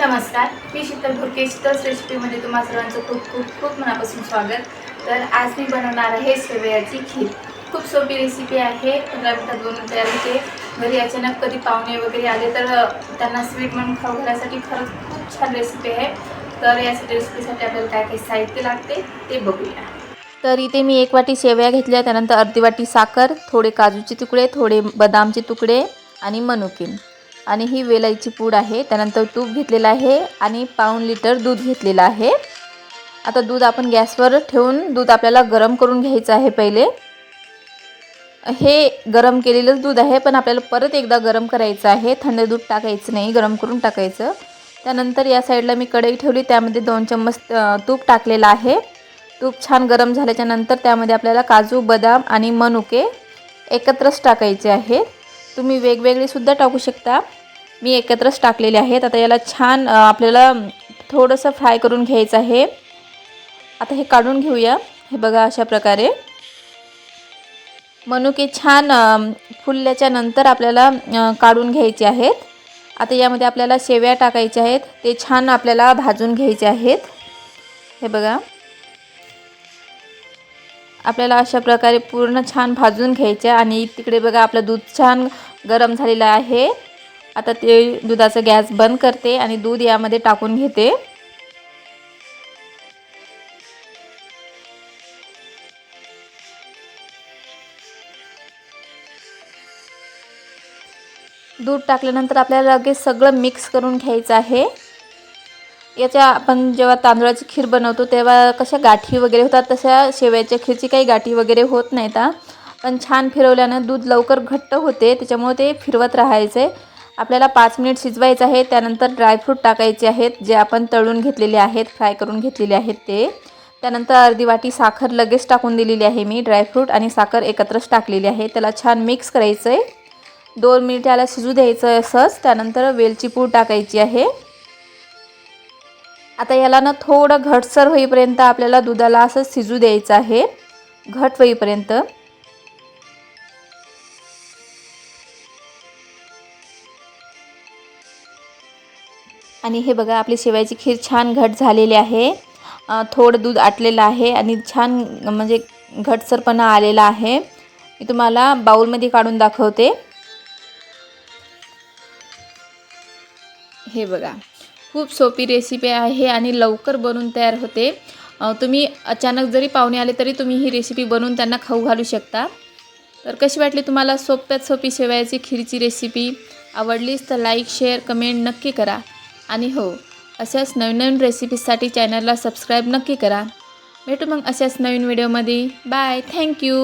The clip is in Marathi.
नमस्कार. मी शीतल भुरके शीतल रेसिपीमध्ये तुम्हा सर्वांचं खूप खूप खूप मनापासून स्वागत. तर आज मी बनवणार आहे शेवयाची खीर. खूप सोपी रेसिपी आहे. पंधरा मिनटात बनवून तयार होते. घरी अचानक कधी पाहुणे वगैरे आले तर त्यांना स्वीट म्हणून खाऊ घालण्यासाठी खरंच खूप छान रेसिपी आहे. तर या रेसिपीसाठी आपल्याला काय काय साहित्य लागते ते बघूया. तर इथे मी एक वाटी शेवया घेतल्या. त्यानंतर अर्धी वाटी साखर थोडे काजूचे तुकडे थोडे बदामचे तुकडे आणि मनुकीन आणि ही वेलाईची पूड आहे. त्यानंतर तूप घेतलेलं आहे आणि पाऊण लिटर दूध घेतलेलं आहे. आता दूध आपण गॅसवर ठेवून दूध आपल्याला गरम करून घ्यायचं आहे पहिले. हे गरम केलेलंच दूध आहे पण आपल्याला परत एकदा गरम करायचं आहे. थंड दूध टाकायचं नाही गरम करून टाकायचं. त्यानंतर या साईडला मी कढई ठेवली त्यामध्ये दोन चम्मच तूप टाकलेलं आहे. तूप छान गरम झाल्याच्यानंतर त्यामध्ये आपल्याला काजू बदाम आणि मनुके एकत्रच टाकायचे आहेत. तुम्ही वेगवेगळे सुद्धा टाकू शकता. मी एकत्रच टाकलेले आहेत. आता याला छान आपल्याला थोडंसं फ्राय करून घ्यायचं आहे. आता हे काढून घेऊया. हे बघा अशा प्रकारे. मनुके छान फुलल्याच्या नंतर आपल्याला काढून घ्यायचे आहेत. आता यामध्ये आपल्याला शेव्या टाकायच्या आहेत. ते छान आपल्याला भाजून घ्यायचे आहेत. हे बघा. आपल्याला अशा प्रकारे पूर्ण छान भाजून घ्यायचे आणि तिकडे बघा आपलं दूध छान गरम झालेलं आहे. आता ते दुधाचा गॅस बंद करते आणि दूध यामध्ये टाकून घेते. दूध टाकल्यानंतर आपल्याला लगेच सगळं मिक्स करून घ्यायचं आहे. याच्या आपण जेव्हा तांदळाची खीर बनवतो तेव्हा कशा गाठी वगैरे होतात तशा शेवयाच्या खीरची काही गाठी वगैरे होत नाहीत आता पण छान फिरवल्यानं दूध लवकर घट्ट होते त्याच्यामुळे ते फिरवत राहायचं. आपल्याला पाच मिनिट शिजवायचं आहे त्यानंतर ड्रायफ्रूट टाकायचे आहेत जे आपण तळून घेतलेले आहेत फ्राय करून घेतलेले आहेत ते. त्यानंतर अर्धी वाटी साखर लगेच टाकून दिलेली आहे मी ड्रायफ्रूट आणि साखर एकत्रच टाकलेली आहे त्याला छान मिक्स करायचं आहे दोन मिनिट याला शिजू द्यायचं आहे असंच त्यानंतर वेलची पूड टाकायची आहे. आता याला ना थोडं घटसर होईपर्यंत आपल्याला दुधाला असं शिजू द्यायचं आहे. घट होईपर्यंत. आणि हे बघा आपली शेवयाची खीर छान घट झालेली आहे. थोडं दूध आटलेलं आहे आणि छान म्हणजे घटसरपणा आलेला आहे. मी तुम्हाला बाऊलमध्ये काढून दाखवते. हे बघा. खूप सोपी रेसिपी आहे आणि लवकर बनून तयार होते. तुम्ही अचानक जरी पाहुणे आले तरी तुम्ही ही रेसिपी बनवून त्यांना खाऊ घालू शकता. तर कशी वाटली तुम्हाला सोप्यात सोपी शेवयाची खीरची रेसिपी आवडलीच तर लाईक शेअर कमेंट नक्की करा. आणि हो अशाच नवीन नवीन रेसिपीजसाठी चॅनलला सबस्क्राईब नक्की करा. भेटू मग अशाच नवीन व्हिडिओमध्ये बाय थँक्यू